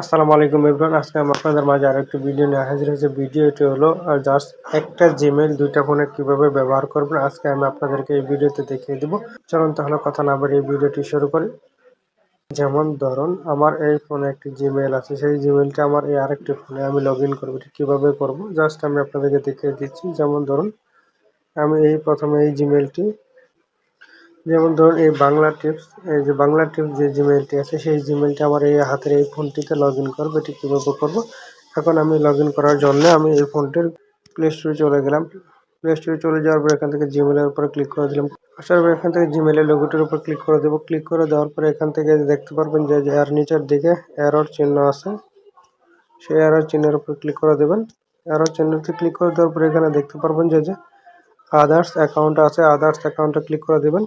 আসসালামু আলাইকুম এভরিওয়ান, আজকে আমি আপনাদের মাঝে আরেকটি ভিডিও নিয়ে হাজির হয়েছে। ভিডিওটি হলো জাস্ট একটা জিমেল দুইটা ফোনে কীভাবে ব্যবহার করবেন, আজকে আমি আপনাদেরকে এই ভিডিওতে দেখিয়ে দিব। চলুন তাহলে কথা না বাড়ি এই ভিডিওটি শুরু করি। যেমন ধরুন, আমার এই ফোনে একটি জিমেল আছে, সেই জিমেলটা আমার এই আরেকটি ফোনে আমি লগ ইন করব কীভাবে করব জাস্ট আমি আপনাদেরকে দেখিয়ে দিচ্ছি। যেমন ধরুন, আমি এই প্রথমে এই জিমেলটি যেমন ধরুন এই বাংলা টিপস এই যে বাংলা টিপস যে জিমেলটি আছে, সেই জিমেলটি আমার এই হাতের এই ফোনটিতে লগ ইন করব, এটি কীভাবে করব? এখন আমি লগ ইন করার জন্য আমি এই ফোনটির প্লে স্টোরে চলে গেলাম। প্লে স্টোরে চলে যাওয়ার পর এখান থেকে জিমেলের উপরে ক্লিক করে দিলাম। আসার পর এখান থেকে জিমেলের লোগোটির উপর ক্লিক করে দেবো। ক্লিক করে দেওয়ার পরে এখান থেকে দেখতে পারবেন যে এর নিচের দিকে এরর চিহ্ন আছে। সেই এরর চিহ্নের উপর ক্লিক করে দেবেন। এরর চিহ্নতে ক্লিক করে দেওয়ার পরে এখানে দেখতে পারবেন যে যে আদার্স অ্যাকাউন্ট আছে আদার্স অ্যাকাউন্টে ক্লিক করে দেবেন।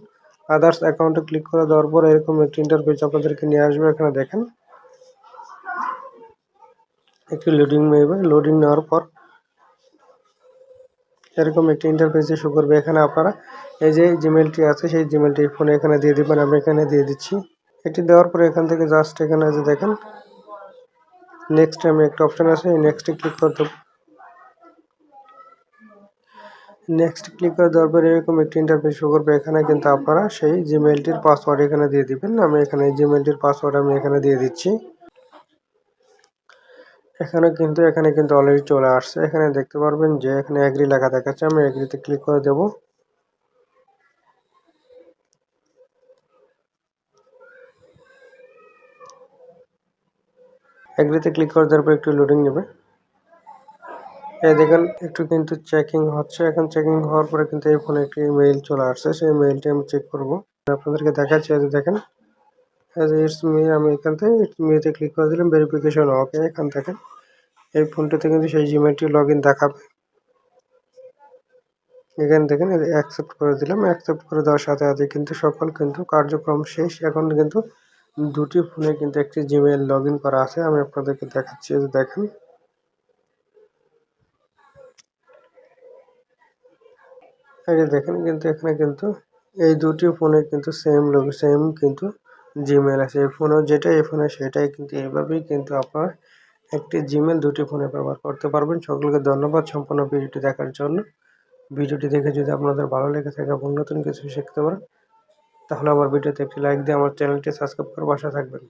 আদার্স অ্যাকাউন্টে ক্লিক করে দেওয়ার পর এরকম একটি ইন্টারফেস আপনাদেরকে নিয়ে আসবে, এখানে দেখেন। একটি লোডিং নেবে। লোডিং নেওয়ার পর এরকম একটি ইন্টারফেস শো করবে এখানে আপনারা। এই যে জিমেলটি আছে, সেই জিমেলটি ফোনে এখানে দিয়ে দিবেন আমি এখানে দিয়ে দিচ্ছি। এটি দেওয়ার পরে এখান থেকে জাস্ট এখানে যে দেখেন নেক্সট আমি একটা অপশান আছে, এই নেক্সটে ক্লিক করতে নেক্সট ক্লিক করে দেওয়ার পরে এরকম একটি ইন্টারফেস শো করবে। এখানে কিন্তু আপনারা সেই জিমেলটির পাসওয়ার্ড এখানে দিয়ে দিবেন আমি এখানে জিমেলটির পাসওয়ার্ড আমি এখানে দিয়ে দিচ্ছি। এখানে কিন্তু এখানে কিন্তু অলরেডি চলে আসছে। এখানে দেখতে পারবেন যে এখানে অ্যাগ্রি লেখা দেখাচ্ছে। আমি এগ্রিতে ক্লিক করে দেব। অ্যাগ্রিতে ক্লিক করে দেওয়ার পর একটু লোডিং নেবে। এই দেখেন, একটু কিন্তু চেকিং হচ্ছে। এখন চেকিং হওয়ার পরে কিন্তু এই ফোনে একটি মেইল চলে আসছে। সেই মেইলটি আমি চেক করব। আপনাদেরকে দেখাচ্ছি এই যে দেখেন। এজ ইটস মি আমি এখান থেকে ইটস মিতে ক্লিক করে দিলাম ভেরিফিকেশন ওকে এখান থেকে। এই ফোনটিতে কিন্তু সেই জিমেলটি লগ ইন দেখাবে। এখান থেকে অ্যাকসেপ্ট করে দিলাম। অ্যাকসেপ্ট করে দেওয়ার সাথে সাথে কিন্তু সকল কিন্তু কার্যক্রম শেষ। এখন কিন্তু দুটি ফোনে কিন্তু একটি জিমেল লগ করা আছে। আমি আপনাদেরকে দেখাচ্ছি। দেখেন। এই দেখেন কিন্তু এখানে কিন্তু এই দুটি ফোনে কিন্তু সেম লোক সেম কিন্তু জিমেল আছে। এই ফোনেও যেটা এই ফোনে সেটাই কিন্তু এইভাবেই কিন্তু আপনার একটি জিমেল দুটি ফোনে ব্যবহার করতে পারবেন। সকলকে ধন্যবাদ সম্পূর্ণ ভিডিওটি দেখার জন্য। ভিডিওটি দেখে যদি আপনাদের ভালো লেগে থাকে এবং নতুন কিছু শিখতে পারেন, তাহলে আমার ভিডিওতে একটি লাইক দিয়ে আমার চ্যানেলটি সাবস্ক্রাইব করে বাসা থাকবেন।